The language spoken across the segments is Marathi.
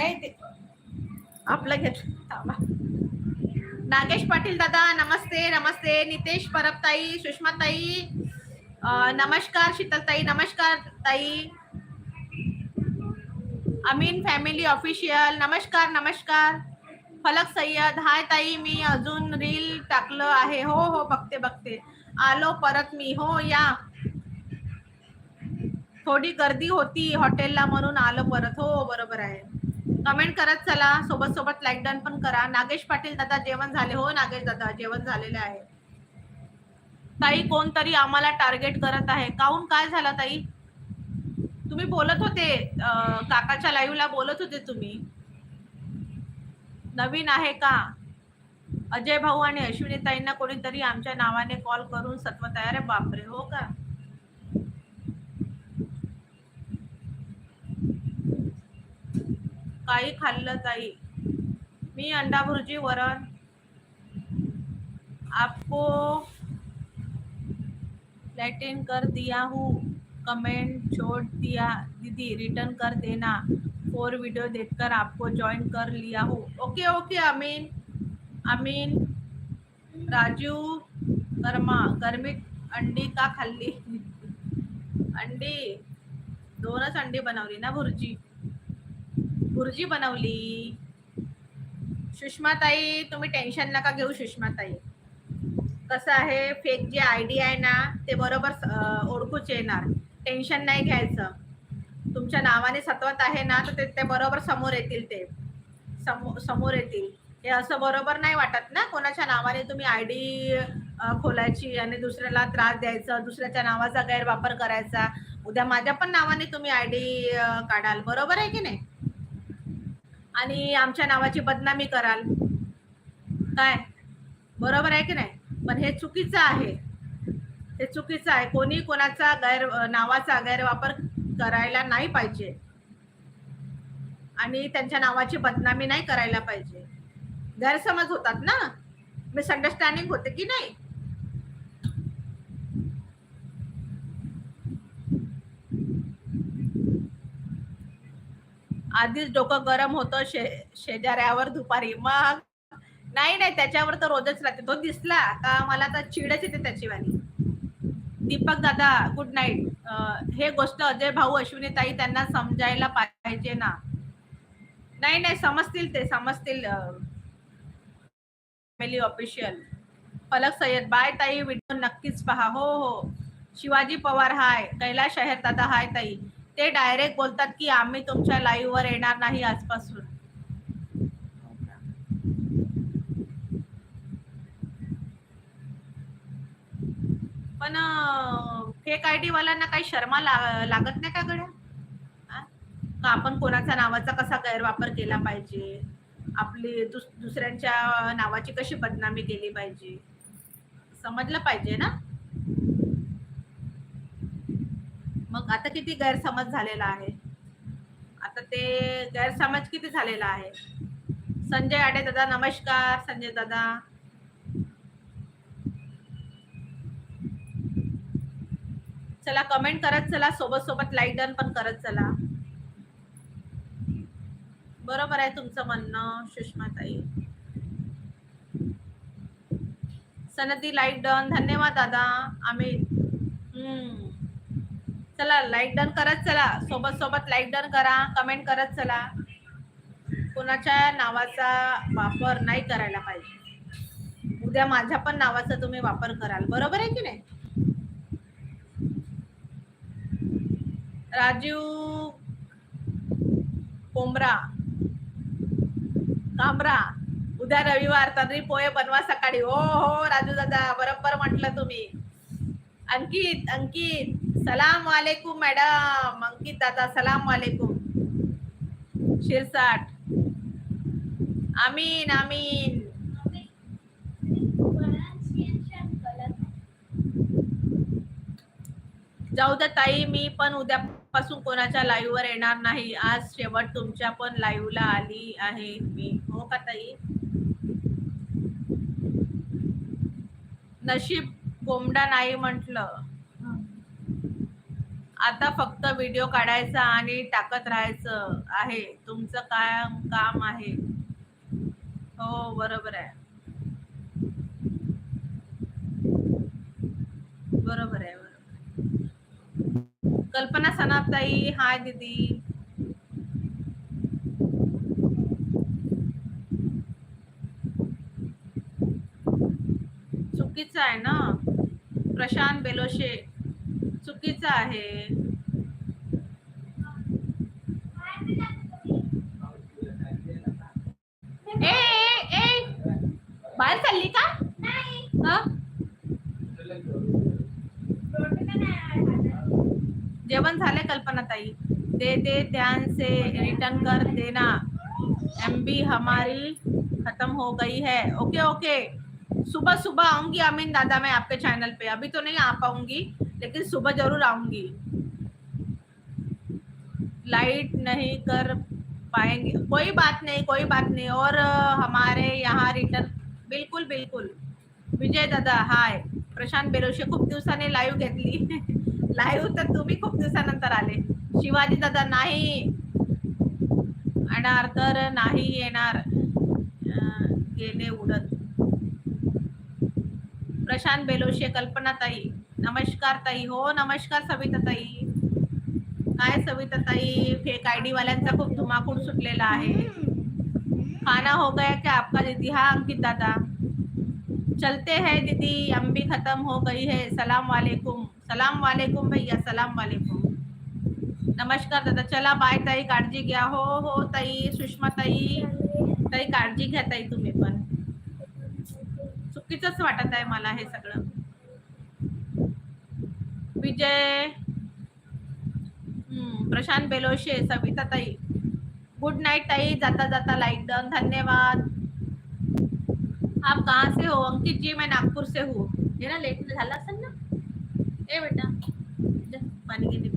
नाही ते. आपलं. नागेश पाटील दादा नमस्ते नमस्ते. नितेश परबताई सुषमाताई नमस्कार शीतलताई नमस्कार ताई. अमीन फॅमिली ऑफिशियल नमस्कार नमस्कार. फलक सय्यद हाय ताई मी अजून रील टाकलं आहे. हो हो बघते बघते. आलो परत मी. हो या. थोडी गर्दी होती हॉटेलला म्हणून आलो परत. हो बरोबर आहे. कमेंट करत चला सोबत सोबत लाईक डन पण करा. नागेश पाटील दादा जेवण झाले. हो नागेश दादा जेवण झालेले आहे. ताई कोणतरी आम्हाला टार्गेट करत आहे. काहून? काय झालं ताई? तुम्ही बोलत होते काकाच्या लाईव्हला बोलत होते तुम्ही. नवीन आहे का? अजय भाऊ आणि अश्विनी ताईंना कोणीतरी आमच्या नावाने कॉल करून सत्वत आहे? अरे बापरे हो का? काही खाल्लं ताई मी अंडा भुर्जी वरण आपको लैटिन कर दिया हूँ. कमेंट छोड़ दिया. दीदी रिटर्न कर देना. फोर वीडियो देखकर आपको ज्वाइन कर लिया हूँ. ओके ओके अमीन अमीन राजू कर्मा गर्मीत अंडी का खाल्ली अंडी दोनच अंडी बनवली ना भुर्जी? भुर्जी बनवली. सुषमाताई तुम्ही टेन्शन नका घेऊ सुषमाताई. कसं आहे फेक जे आय डी आहे ना ते बरोबर ओळखूच येणार. टेन्शन नाही घ्यायचं. तुमच्या नावाने सतवत आहे ना तर ते ते बरोबर समोर येतील ते. समो समोर येतील. हे असं बरोबर नाही वाटत ना कोणाच्या नावाने तुम्ही आय डी खोलायची आणि दुसऱ्याला त्रास द्यायचा दुसऱ्याच्या नावाचा गैरवापर करायचा. उद्या माझ्या पण नावाने तुम्ही आय डी काढाल. बरोबर आहे की नाही? आणि आमच्या नावाची बदनामी कराल. काय? बरोबर आहे की नाही? पण हे चुकीचं आहे. हे चुकीचं आहे. कोणी कोणाचा गैर नावाचा गैरवापर करायला नाही पाहिजे. आणि त्यांच्या नावाची बदनामी नाही करायला पाहिजे. गैरसमज होतात ना? मिसअंडरस्टँडिंग होते की नाही? आधीच डोकं गरम होतं शे शेजाऱ्यावर दुपारी. मग नाही नाही त्याच्यावर तर रोजच राहते. तो दिसला का मला तर चिडच येते त्याची वाली दीपक दादा गुड नाईट हे गोष्ट अजय भाऊ अश्विनी ताई त्यांना समजायला पाहिजे ना. नाही नाही समजतील ते समजतील फॅमिली ऑफिशियल फलक सय्यद बाय ताई व्हिडिओ नक्कीच पहा. हो हो. शिवाजी पवार हाय कैलाश शहर दादा हाय ताई. ते डायरेक्ट बोलतात की आम्ही तुमच्या लाईव्ह वर येणार नाही आजपासून. पण फेक आय डी वाल्यांना काही शर्मा ला- लागत नाही का गड्या? आपण कोणाचा नावाचा कसा गैरवापर केला पाहिजे? आपली दुस दुसऱ्यांच्या नावाची कशी बदनामी केली पाहिजे? समजलं पाहिजे ना? मग आता किती गैरसमज झालेला आहे? आता ते गैरसमज किती झालेला आहे? संजय आडे दादा नमस्कार संजय दादा. चला कमेंट करत चला सोबत सोबत लाईक डन पण करत चला. बरोबर आहे तुमचं म्हणणं सुषमाताई. सनदी लाईक डन धन्यवाद दादा. आम्ही चला लाईक डन करत चला. सोबत सोबत लाईक डन करा कमेंट करत चला. कोणाच्या नावाचा वापर नाही करायला पाहिजे. उद्या माझ्या पण नावाचा तुम्ही वापर कराल. बरोबर आहे की नाही? राजीव कोंबरा. कांबरा. उद्या रविवार तरी पोहे बनवा सकाळी. हो हो राजू दादा. बरोबर म्हटलं तुम्ही. अंकित अंकित. सलाम वालेकुम मॅडम. अंकित दादा सलाम वालेकुम शिरसाट. आमीन आमीन. जाऊ द्या ताई मी पण उद्यापासून कोणाच्या लाईव्ह वर येणार नाही. आज शेवट तुमच्या पण लाईव्हला आली आहे मी. हो का ताई? नशीब कोंबडा नाही म्हटलं. आता फक्त व्हिडिओ काढायचा आणि टाकत राहायचं आहे. तुमचं काय काम आहे. हो बरोबर आहे. बरोबर आहे बरोबर. कल्पना सनापताई हाय दीदी. चुकीचं आहे ना? प्रशांत बेलोशे. चुकीचं आहे. ए ए बाहेर का? कल्पना ताई दे दे, ध्यान से रिटर्न कर देना. एमबी हमारी खत्म हो गई है. ओके ओके सुबह सुबह आऊँगी अमीन दादा मैं आपके चैनल पे. अभी तो नहीं आ पाऊँगी. लेकिन सुबह जरूर आऊंगी। लाइट नहीं कर पाएंगे। कोई बात नहीं कोई बात नहीं। और हमारे यहाँ रिटर्न बिलकुल बिलकुल। विजय दादा हाय प्रशांत बेरोशे खूप दिवसाने लाईव्ह घेतली. लाईव्ह तर तुम्ही खूप दिवसानंतर आले. शिवाजी दादा नाही. येणार तर नाही येणार. गेले उडत. प्रशांत बेलोशे कल्पनाताई. नमस्कार ताई. हो नमस्कार सविता ताई. काय सविता ताई? फेक आयडी वाल्यांचा खूप धुमाकूळ सुटलेला आहे. खाना हो गया क्या आपका दीदी? हा अंकित दादा. चलते हैं दीदी अम्बी खत्म हो गई है. सलाम वालेकुम. सलाम वालेकुम भैया सलाम वालेकुम. नमस्कार दादा चला बाय ताई काळजी घ्या. हो हो ताई सुषमा ताई. ताई काळजी घ्या ताई तुम्ही पण. चुकीचंच वाटत आहे मला हे सगळं. विजय. हम्म, प्रशांत बेलोशे सविता ताई. गुड नाइट ताई. जाता जाता लाइक डन धन्यवाद. आप कहाँ से हो? अंकित जी मैं नागपुर से हूँ. ये ना लेट झाला असेल ना? ए बेटा पाणी घे दे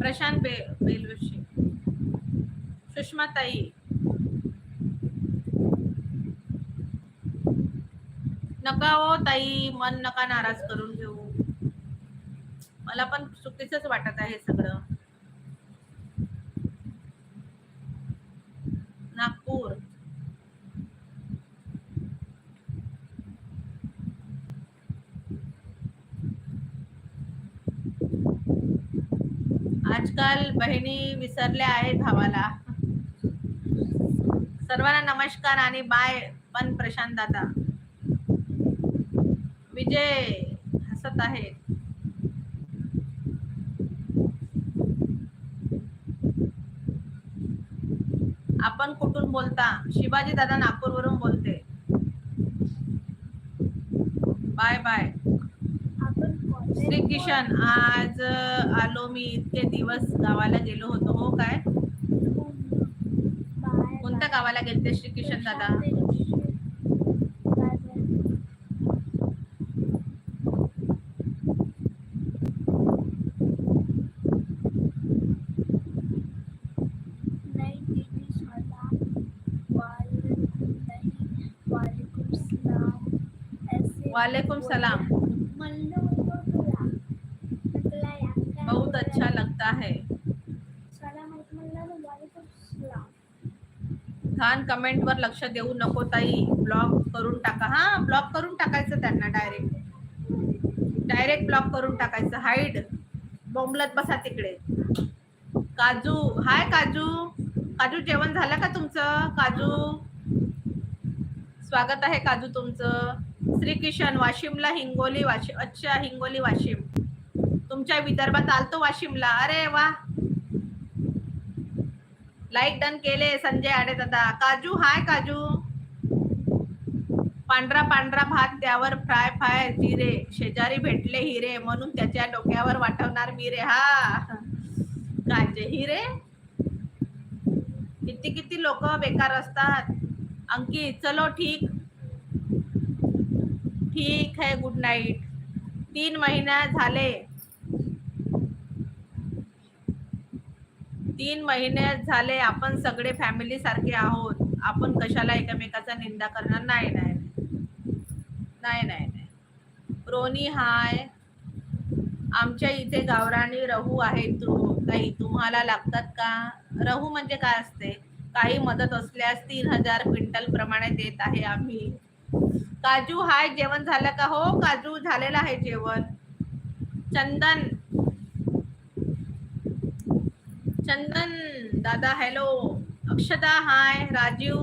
प्रशांत बे बेलोशे. सुषमा ताई. नका हो ताई मन नका नाराज़ करून घेऊ. मला पण चुकीचंच वाटत आहे सगळं. नागपूर. आजकाल बहिणी विसरल्या आहेत भावाला. सर्वांना नमस्कार आणि बाय पण प्रशांत दादा. विजय हसत आहेत. आपण कुठून बोलता? शिवाजी दादा नागपूरवरून बोलते. बाय बाय श्री किशन आज आलो मी इतके दिवस गावाला गेलो होतो. हो काय? कोणत्या गावाला गेलते श्री किशन दादा? वालेकुम सलाम. बहुत अच्छा लगता है। छान कमेंट वर लक्ष देऊ नको ताई. ब्लॉक करून टाका. हा ब्लॉक करून टाकायचं त्यांना डायरेक्ट डायरेक्ट ब्लॉक करून टाकायचं. हाईड बोंबलत बसा तिकडे. काजू. हाय काजू. काजू जेवण झालं का तुमचं? काजू. स्वागत आहे काजू तुमचं. श्री किशन वाशिमला हिंगोली वाशिम अच्छा हिंगोली वाशिम. तुमच्या विदर्भात आलतो वाशिमला. अरे वा. लाईक डन केले संजय आडे दादा. काजू हाय काजू. पांढरा पांढरा भात त्यावर फ्राय फ्राय जिरे. शेजारी भेटले हिरे म्हणून त्याच्या डोक्यावर वाटवणार मिरे. हा. काजे हिरे? किती किती लोक बेकार असतात. अंकित चलो ठीक. ठीक है गुड नाईट तीन महिना झाले. तीन महिने झाले आपण सगळे फॅमिली सारखे आहोत. आपण कशाला एकमेकाचा निंदा करणार? नाही नाही नाही. नाही नाही. रोनी हाय. आमच्या इथे गावराणी रहू आहे तू. काही तुम्हाला लागतात का? रहू म्हणजे काय असते? काही मदत असल्यास तीन हजार क्विंटल प्रमाणे देत आहे आम्ही. काजू हाय जेवण झालं का? हो काजू झालेलं आहे जेवण. चंदन. चंदन दादा हॅलो अक्षता हाय राजीव.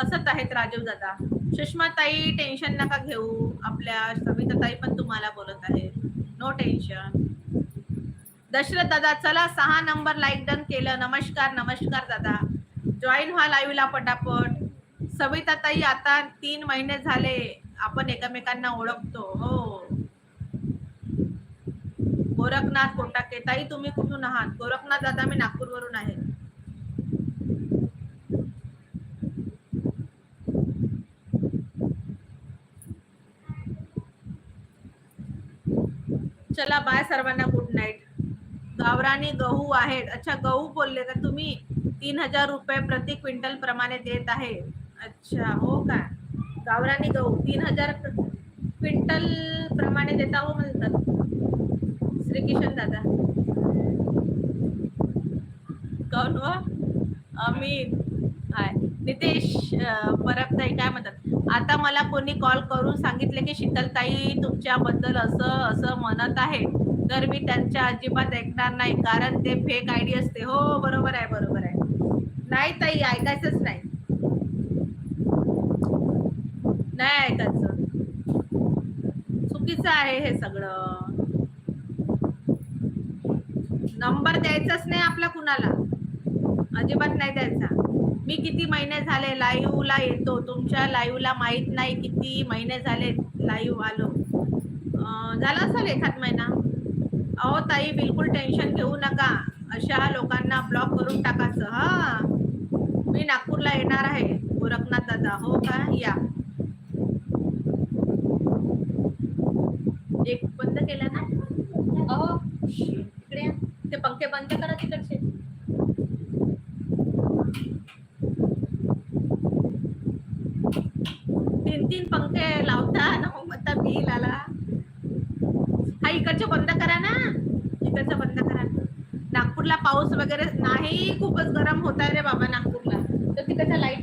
हसत आहेत राजीव दादा. सुषमा ताई टेन्शन नका घेऊ. आपल्या सविता ताई पण तुम्हाला बोलत आहे नो टेन्शन दशरथ दादा चला सहा नंबर लाईक डन केलं. नमस्कार नमस्कार दादा. जॉईन व्हा लाईव्हला पटापट. सविता ताई आता तीन महिने झाले आपण एकमेकांना ओळखतो हो. गोरखनाथ कोटाके ताई तुम्ही कुठून आहात? गोरखनाथ दादा मी नागपूरवरून आहे. चला बाय सर्वांना गुड नाईट गावराने गहू आहेत. अच्छा गहू बोलले का तुम्ही? तीन हजार रुपये प्रति क्विंटल प्रमाणे देत आहे. अच्छा हो का? गावरानी गहू तीन हजार क्विंटल प्रमाणे देता हो म्हणतात. श्री किशन दादा. कौन व अमित हाय. नितेश परबताई काय म्हणतात? आता मला कोणी कॉल करून सांगितले की शीतलताई तुमच्याबद्दल असं असं म्हणत आहे. तर मी त्यांच्या अजिबात ऐकणार नाही कारण ते फेक आयडी असते. हो बरोबर आहे बरोबर आहे. नाही ताई ऐकायचंच नाही. नाही ऐकायचं. चुकीचं आहे हे सगळं. नंबर द्यायचाच नाही आपला कुणाला. अजिबात नाही द्यायचा. मी किती महिने झाले लाईव्हला येतो तुमच्या लाईव्हला माहीत नाही किती महिने झाले लाईव्ह आलो. झाला असेल एखाद महिना? अहो ताई बिलकुल टेन्शन घेऊ नका. अशा लोकांना ब्लॉक करून टाकायचं. हा. मी नागपूरला येणार आहे. गोरखनाथ दादा हो का? या. एक बंद केला ना? अहो इकडे ते पंखे बंद करा तिकडचे. तीन तीन पंखे लावता ना मग म्हणता बिल आला. हा इकडचे बंद करा ना. इकडचं बंद करा. नागपूरला पाऊस वगैरे नाही खूपच गरम होत आहे रे बाबा नागपूर. तिकडच्या लाइट